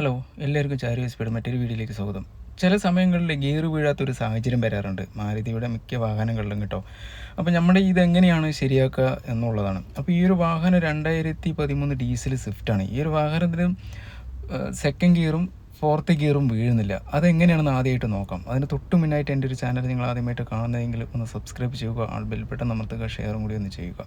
Hello എല്ലാവർക്കും ചാരി speed മറ്റൊരു വീഡിയോയിലേക്ക് സ്വാഗതം. ചില സമയങ്ങളിൽ ഗിയർ വീഴാത്തൊരു സാഹചര്യം വരാറുണ്ട്. മാരുതിയുടെ മിക്ക വാഹനങ്ങളിലും കേട്ടോ. അപ്പോൾ നമ്മുടെ ഇതെങ്ങനെയാണ് ശരിയാക്കുക എന്നുള്ളതാണ്. അപ്പോൾ ഈ ഒരു വാഹനം രണ്ടായിരത്തി പതിമൂന്ന് ഡീസൽ സ്വിഫ്റ്റാണ് ഈ ഒരു വാഹനത്തിന് സെക്കൻഡ് ഗിയറും ഫോർത്ത് ഗിയറും വീഴുന്നില്ല. അതെങ്ങനെയാണെന്ന് ആദ്യമായിട്ട് നോക്കാം. അതിന് തൊട്ട് മുന്നായിട്ട് എന്റെ ഒരു ചാനൽ നിങ്ങൾ ആദ്യമായിട്ട് കാണുന്നതെങ്കിൽ ഒന്ന് സബ്സ്ക്രൈബ് ചെയ്യുക ആൾ ബെൽബട്ടൺ അമർത്തുക ഷെയറും കൂടി ഒന്ന് ചെയ്യുക.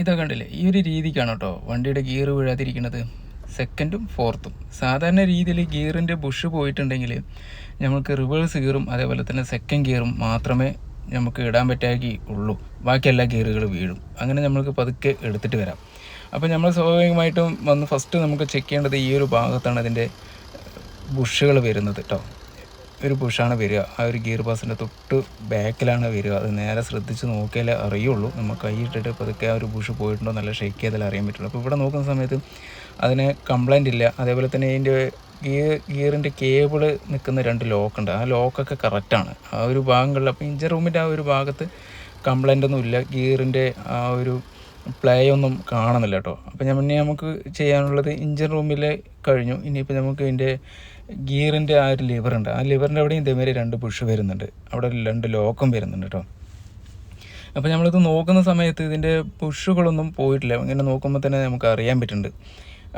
ഇതാ കണ്ടില്ലേ? ഈ ഒരു രീതിക്കാണ് കേട്ടോ വണ്ടിയുടെ ഗിയർ വീഴാതിരിക്കുന്നത്. സെക്കൻഡും ഫോർത്തും സാധാരണ രീതിയിൽ ഗിയറിന്റെ ബുഷ് പോയിട്ടുണ്ടെങ്കിൽ നമുക്ക് റിവേഴ്സ് ഗിയറും അതേപോലെ തന്നെ സെക്കൻഡ് ഗിയറും മാത്രമേ നമുക്ക് ഇടാൻ പറ്റാക്കി ഉള്ളൂ. ബാക്കി എല്ലാ ഗിയറുകൾ വീഴും. അങ്ങനെ നമ്മൾക്ക് പതുക്കെ എടുത്തിട്ട് വരാം. അപ്പോൾ നമ്മൾ സ്വാഭാവികമായിട്ടും വന്ന് ഫസ്റ്റ് നമുക്ക് ചെക്ക് ചെയ്യേണ്ടത് ഈ ഒരു ഭാഗത്താണ് അതിന്റെ ബുഷുകൾ വരുന്നത് കേട്ടോ ഒരു പുഷാണ് വരിക. ആ ഒരു ഗിയർ ബോക്സിന്റെ തൊട്ട് ബാക്കിലാണ് വരിക. അത് നേരെ ശ്രദ്ധിച്ച് നോക്കിയാലേ അറിയുള്ളൂ. നമ്മൾ കൈയിട്ടിട്ട് പതുക്കെ ആ ഒരു പുഷ് പോയിട്ടുണ്ടോ നല്ല ഷേക്ക് ചെയ്താലേ അറിയാൻ പറ്റുള്ളൂ. അപ്പോൾ ഇവിടെ നോക്കുന്ന സമയത്ത് അതിന് കംപ്ലൈന്റ് ഇല്ല. അതേപോലെ തന്നെ ഇതിന്റെ ഗിയർ ഗിയറിന്റെ കേബിൾ നിൽക്കുന്ന രണ്ട് ലോക്കുണ്ട് ആ ലോക്കൊക്കെ കറക്റ്റാണ് ആ ഒരു ഭാഗങ്ങളിൽ അപ്പോൾ ഇഞ്ചർ റൂമിന്റെ ആ ഒരു ഭാഗത്ത് കംപ്ലൈന്റ് ഒന്നുമില്ല ഗിയറിന്റെ ആ ഒരു പ്ലേ ഒന്നും കാണുന്നില്ല കേട്ടോ അപ്പോൾ ഞാൻ പിന്നെ നമുക്ക് ചെയ്യാനുള്ളത് ഇഞ്ചിൻ റൂമിൽ കഴിഞ്ഞു. ഇനിയിപ്പോൾ നമുക്ക് ഇതിന്റെ ഗിയറിന്റെ ആ ഒരു ലിവർ ഉണ്ട്. ആ ലിവറിന്റെ അവിടെയും ഇതേമാതിരി രണ്ട് പുഷ് വരുന്നുണ്ട്. അവിടെ രണ്ട് ലോക്കും വരുന്നുണ്ട് കേട്ടോ അപ്പോൾ നമ്മളിത് നോക്കുന്ന സമയത്ത് ഇതിന്റെ പുഷുകളൊന്നും പോയിട്ടില്ല. ഇങ്ങനെ നോക്കുമ്പോൾ തന്നെ നമുക്ക് അറിയാൻ പറ്റുന്നുണ്ട്.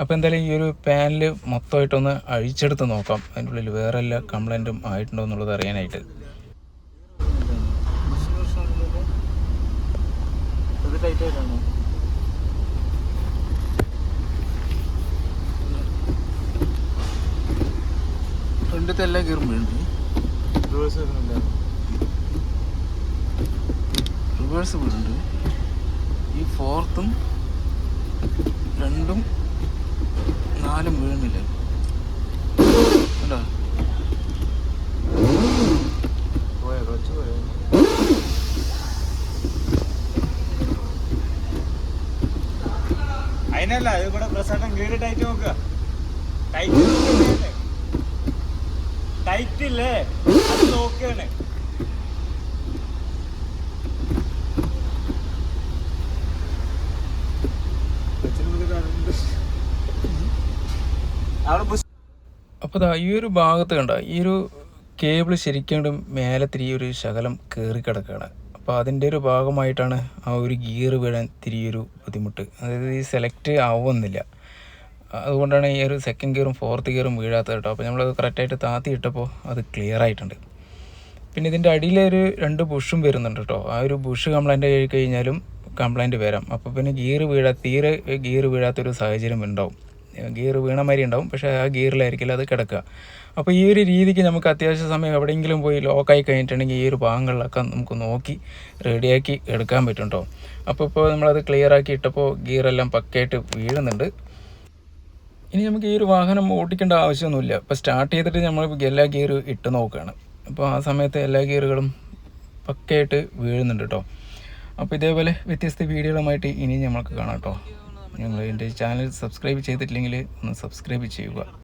അപ്പോൾ എന്തായാലും ഈ ഒരു പാനിൽ മൊത്തമായിട്ടൊന്ന് അഴിച്ചെടുത്ത് നോക്കാം. അതിന്റെ ഉള്ളിൽ വേറെ എല്ലാ കംപ്ലൈന്റും ആയിട്ടുണ്ടോ എന്നുള്ളത് അറിയാനായിട്ട്. ടൈറ്റ് ആയിട്ടാണോ ഫ്രണ്ടത്തെ എല്ലാ ഗിയറും റിവേഴ്സ് വരുന്നുണ്ടായിരുന്നു റിവേഴ്സ് വീടുണ്ട് ഈ ഫോർത്തും രണ്ടും നാലും വീഴുന്നില്ല കണ്ടോ പോയോ ക്ലച്ച് പോയോ ഇത് ഇവിടെ പ്രസാദം ഗീറ് ടൈറ്റ് നോക്കുക ടൈറ്റ് ടൈറ്റ് ഇല്ലേ? അത് നോക്കുകയാണ് അപ്പോൾ ദാ ഈ ഒരു ഭാഗത്ത് കണ്ട ഈ ഒരു കേബിൾ ശരിക്കും മേലത്തിരി ഒരു ശകലം കയറി കിടക്കുകയാണ് അപ്പോൾ അതിന്റെ ഒരു ഭാഗമായിട്ടാണ് ആ ഒരു ഗിയർ വീഴാൻ തിരിയൊരു ബുദ്ധിമുട്ട്. അതായത് ഈ സെലക്ട് ആവുന്നില്ല. അതുകൊണ്ടാണ് ഈ ഒരു സെക്കൻഡ് ഗിയറും ഫോർത്ത് ഗിയറും വീഴാത്തത് കേട്ടോ. അപ്പോൾ നമ്മളത് കറക്റ്റായിട്ട് താത്തി ഇട്ടപ്പോൾ അത് ക്ലിയർ ആയിട്ടുണ്ട്. പിന്നെ ഇതിന്റെ അടിയിലൊരു രണ്ട് ബുഷും വരുന്നുണ്ട് കേട്ടോ. ആ ഒരു ബുഷ് കംപ്ലൈന്റ് കഴിഞ്ഞാലും കംപ്ലൈന്റ് വരാം. അപ്പോൾ പിന്നെ ഗിയർ വീഴാ തീരെ ഗിയർ വീഴാത്തൊരു സാഹചര്യം ഉണ്ടാവും. ഗിയർ വീണ മാതിരി ഉണ്ടാവും. പക്ഷേ ആ ഗിയറിലായിരിക്കില്ല അത് കിടക്കുക. അപ്പോൾ ഈ ഒരു രീതിക്ക് നമുക്ക് അത്യാവശ്യ സമയം എവിടെയെങ്കിലും പോയി ലോക്കായി കഴിഞ്ഞിട്ടുണ്ടെങ്കിൽ ഈ ഒരു ഭാഗങ്ങളിലൊക്കെ നമുക്ക് നോക്കി റെഡിയാക്കി എടുക്കാൻ പറ്റും കേട്ടോ അപ്പോൾ ഇപ്പോൾ നമ്മളത് ക്ലിയർ ആക്കി ഇട്ടപ്പോൾ ഗിയറെല്ലാം പക്കയായിട്ട് വീഴുന്നുണ്ട്. ഇനി നമുക്ക് ഈ ഒരു വാഹനം ഓടിക്കേണ്ട ആവശ്യമൊന്നുമില്ല. ഇപ്പോൾ സ്റ്റാർട്ട് ചെയ്തിട്ട് നമ്മൾ എല്ലാ ഗിയർ ഇട്ട് നോക്കുകയാണ്. അപ്പോൾ ആ സമയത്ത് എല്ലാ ഗിയറുകളും പക്കയായിട്ട് വീഴുന്നുണ്ട് കേട്ടോ അപ്പോൾ ഇതേപോലെ വ്യത്യസ്ത വീഡിയോകളുമായിട്ട് ഇനി നമ്മൾക്ക് കാണാം കേട്ടോ നിങ്ങൾ എന്റെ ചാനൽ സബ്സ്ക്രൈബ് ചെയ്തിട്ടില്ലെങ്കിൽ ഒന്ന് സബ്സ്ക്രൈബ് ചെയ്യുക.